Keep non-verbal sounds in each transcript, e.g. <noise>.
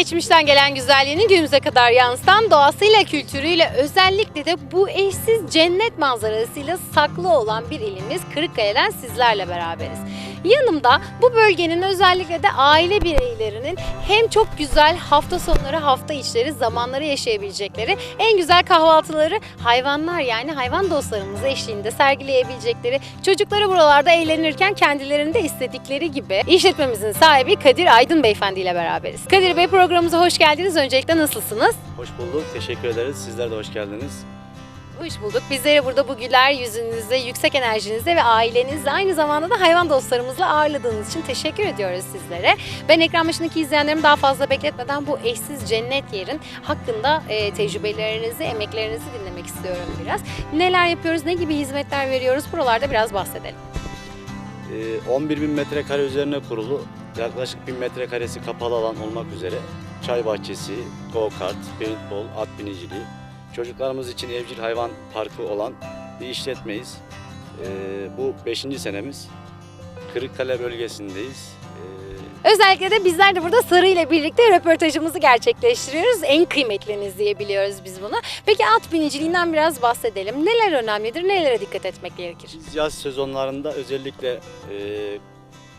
geçmişten gelen güzelliğini günümüze kadar yansıtan doğasıyla, kültürüyle, özellikle de bu eşsiz cennet manzarasıyla saklı olan bir ilimiz Kırıkkale'den sizlerle beraberiz. Yanımda bu bölgenin özellikle de aile bireylerinin hem çok güzel hafta sonları, hafta içleri, zamanları yaşayabilecekleri, en güzel kahvaltıları hayvanlar yani hayvan dostlarımız eşliğinde sergileyebilecekleri, çocukları buralarda eğlenirken kendilerinde istedikleri gibi işletmemizin sahibi Kadir Aydın Beyefendi ile beraberiz. Kadir Bey programımıza hoş geldiniz. Öncelikle nasılsınız? Hoş bulduk. Teşekkür ederiz. Sizler de hoş geldiniz. Hoş bulduk. Bizleri burada bu güler yüzünüzle, yüksek enerjinizle ve ailenizle aynı zamanda da hayvan dostlarımızla ağırladığınız için teşekkür ediyoruz sizlere. Ben ekran başındaki izleyenlerimi daha fazla bekletmeden bu eşsiz cennet yerin hakkında e, tecrübelerinizi, emeklerinizi dinlemek istiyorum biraz. Neler yapıyoruz, ne gibi hizmetler veriyoruz buralarda biraz bahsedelim. Ee, 11 bin metrekare üzerine kurulu yaklaşık 1000 metrekaresi kapalı alan olmak üzere çay bahçesi, go-kart, paintball, at biniciliği, çocuklarımız için evcil hayvan parkı olan bir işletmeyiz. Ee, bu 5. senemiz. Kırıkkale bölgesindeyiz. Ee, Özellikle de bizler de burada Sarı ile birlikte röportajımızı gerçekleştiriyoruz. En kıymetliniz diyebiliyoruz biz bunu. Peki at biniciliğinden biraz bahsedelim. Neler önemlidir, nelere dikkat etmek gerekir? Biz yaz sezonlarında özellikle e,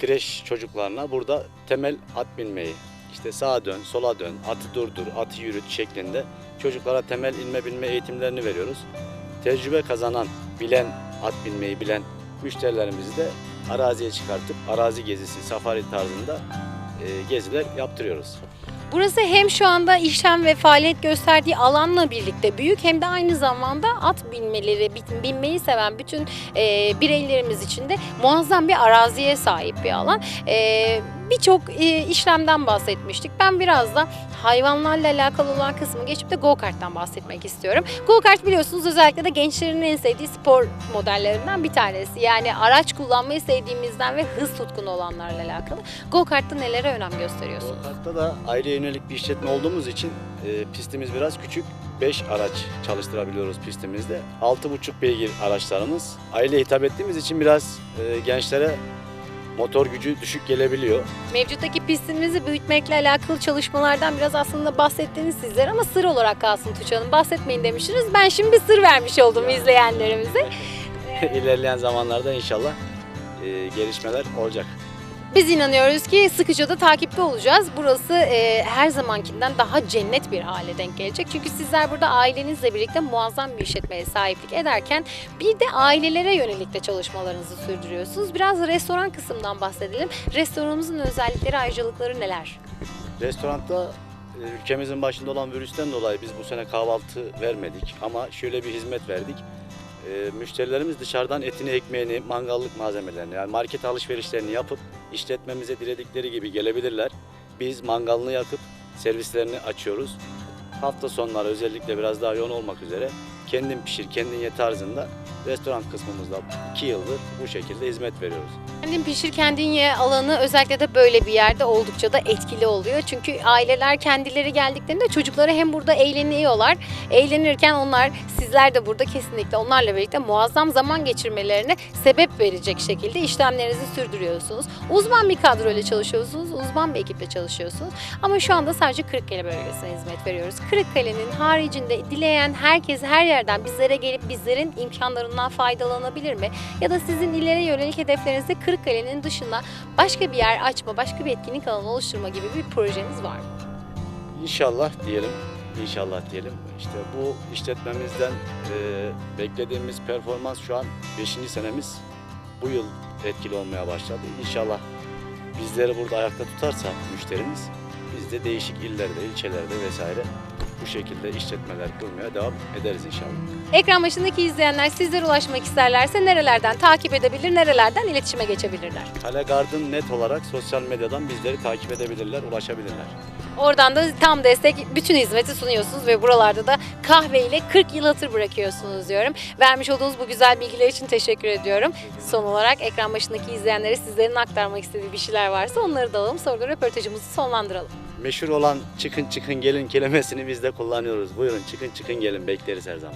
kreş çocuklarına burada temel at binmeyi, işte sağa dön, sola dön, atı durdur, atı yürüt şeklinde çocuklara temel inme binme eğitimlerini veriyoruz. Tecrübe kazanan, bilen, at binmeyi bilen müşterilerimizi de araziye çıkartıp arazi gezisi, safari tarzında e, geziler yaptırıyoruz. Burası hem şu anda işlem ve faaliyet gösterdiği alanla birlikte büyük hem de aynı zamanda at binmeleri, bin- binmeyi seven bütün e, bireylerimiz için de muazzam bir araziye sahip bir alan. E, Birçok e, işlemden bahsetmiştik. Ben biraz da hayvanlarla alakalı olan kısmı geçip de go-kart'tan bahsetmek istiyorum. Go-kart biliyorsunuz özellikle de gençlerin en sevdiği spor modellerinden bir tanesi. Yani araç kullanmayı sevdiğimizden ve hız tutkunu olanlarla alakalı. Go-kart'ta nelere önem gösteriyorsunuz? Hatta da aileye yönelik bir işletme olduğumuz için e, pistimiz biraz küçük. 5 araç çalıştırabiliyoruz pistimizde. 6,5 beygir araçlarımız. Aileye hitap ettiğimiz için biraz e, gençlere motor gücü düşük gelebiliyor. Mevcuttaki pistimizi büyütmekle alakalı çalışmalardan biraz aslında bahsettiniz sizler ama sır olarak kalsın Tuğçe Hanım. Bahsetmeyin demiştiniz. Ben şimdi bir sır vermiş oldum izleyenlerimize. <laughs> İlerleyen zamanlarda inşallah e, gelişmeler olacak. Biz inanıyoruz ki sıkıca da takipte olacağız. Burası e, her zamankinden daha cennet bir hale denk gelecek. Çünkü sizler burada ailenizle birlikte muazzam bir işletmeye sahiplik ederken bir de ailelere yönelik de çalışmalarınızı sürdürüyorsunuz. Biraz restoran kısımdan bahsedelim. Restoranımızın özellikleri, ayrıcalıkları neler? Restoranda e, ülkemizin başında olan virüsten dolayı biz bu sene kahvaltı vermedik ama şöyle bir hizmet verdik. E, müşterilerimiz dışarıdan etini, ekmeğini, mangallık malzemelerini yani market alışverişlerini yapıp işletmemize diledikleri gibi gelebilirler. Biz mangalını yakıp servislerini açıyoruz. Hafta sonları özellikle biraz daha yoğun olmak üzere kendin pişir, kendin ye tarzında restoran kısmımızda 2 yıldır bu şekilde hizmet veriyoruz. Kendin pişir kendin ye alanı özellikle de böyle bir yerde oldukça da etkili oluyor. Çünkü aileler kendileri geldiklerinde çocukları hem burada eğleniyorlar. Eğlenirken onlar sizler de burada kesinlikle onlarla birlikte muazzam zaman geçirmelerine sebep verecek şekilde işlemlerinizi sürdürüyorsunuz. Uzman bir kadroyla çalışıyorsunuz, uzman bir ekiple çalışıyorsunuz. Ama şu anda sadece Kırıkkale bölgesine hizmet veriyoruz. Kırıkkale'nin haricinde dileyen herkes her yerden bizlere gelip bizlerin imkanlarından faydalanabilir mi? Ya da sizin ileri yönelik hedeflerinizde Kırıkkale'nin dışında başka bir yer açma, başka bir etkinlik alanı oluşturma gibi bir projeniz var mı? İnşallah diyelim. İnşallah diyelim. İşte bu işletmemizden e, beklediğimiz performans şu an 5. senemiz. Bu yıl etkili olmaya başladı. İnşallah bizleri burada ayakta tutarsa müşterimiz biz de değişik illerde, ilçelerde vesaire bu şekilde işletmeler kurmaya devam ederiz inşallah. Ekran başındaki izleyenler sizlere ulaşmak isterlerse nerelerden takip edebilir, nerelerden iletişime geçebilirler? Kale Garden net olarak sosyal medyadan bizleri takip edebilirler, ulaşabilirler. Oradan da tam destek bütün hizmeti sunuyorsunuz ve buralarda da kahve ile 40 yıl hatır bırakıyorsunuz diyorum. Vermiş olduğunuz bu güzel bilgiler için teşekkür ediyorum. Son olarak ekran başındaki izleyenlere sizlerin aktarmak istediği bir şeyler varsa onları da alalım. Sonra da röportajımızı sonlandıralım. Meşhur olan çıkın çıkın gelin kelimesini biz de kullanıyoruz. Buyurun çıkın çıkın gelin bekleriz her zaman.